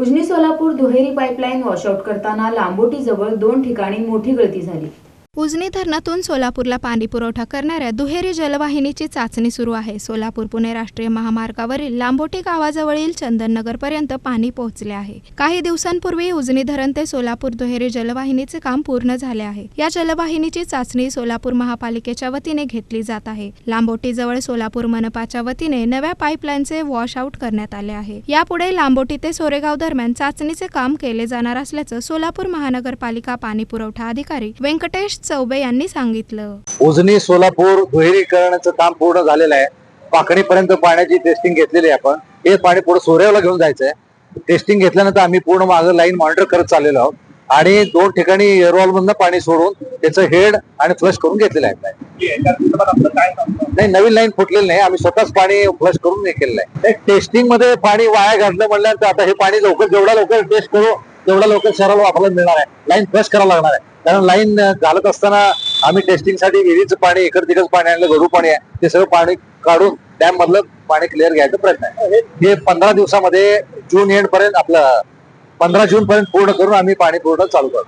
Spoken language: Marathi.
उजनी सोलापूर दुहेरी पाईपलाईन वॉशआउट करताना लांबोटीजवळ दोन ठिकाणी मोठी गळती झाली. उजनी धरणातून सोलापूरला पाणी पुरवठा करणाऱ्या दुहेरी जलवाहिनीची चाचणी सुरू आहे. सोलापूर पुणे राष्ट्रीय महामार्गावरील लांबोटी गावाजवळील चंदननगरपर्यंत पाणी पोहोचले आहे. काही दिवसांपूर्वी उजनी धरण ते सोलापूर दुहेरी जलवाहिनीचे काम पूर्ण झाले आहे. या जलवाहिनीची चाचणी सोलापूर महापालिकेच्या वतीने घेतली जात आहे. लांबोटीजवळ सोलापूर मनपाच्या वतीने नव्या पाईपलाईनचे वॉश आउट करण्यात आले आहे. यापुढे लांबोटी ते सोरेगाव दरम्यान चाचणीचे काम केले जाणार असल्याचं सोलापूर महानगरपालिका पाणी पुरवठा अधिकारी व्यंकटेश चौबे यांनी सांगितलं. उजनी सोलापूर दुहेरीकरणाचं काम पूर्ण झालेलं आहे. पाकणीपर्यंत पाण्याची टेस्टिंग घेतलेली आहे आपण. हे पाणी पुढे सोऱ्याला घेऊन जायचंय. टेस्टिंग घेतल्यानंतर आम्ही पूर्ण मागं लाईन मॉनिटर करत चाललेलो आहोत. आणि दोन ठिकाणी एअरवॉल मधनं पाणी सोडून त्याचं हेड आणि फ्लश करून घेतलेलं आहे. नाही नवीन लाईन फुटलेली नाही. आम्ही स्वतःच पाणी फ्लश करून हे केलेलं आहे. टेस्टिंगमध्ये पाणी वाया घातलं म्हणल्यानंतर आता हे पाणी लवकर जेवढा लवकर टेस्ट करू तेवढा लवकर शहराला वापरायला मिळणार आहे. लाईन फ्रेश करावं लागणार आहे. कारण लाईन घालत असताना आम्ही टेस्टिंगसाठी विहिरीचं पाणी इकड तिकड पाणी आणलं गढू पाणी आहे. ते सगळं पाणी काढून डॅम मधलं पाणी क्लिअर घ्यायचा प्रयत्न आहे. हे पंधरा दिवसामध्ये जून एंड पर्यंत आपलं पंधरा जून पर्यंत पूर्ण करून आम्ही पाणी पूर्ण चालू करतो.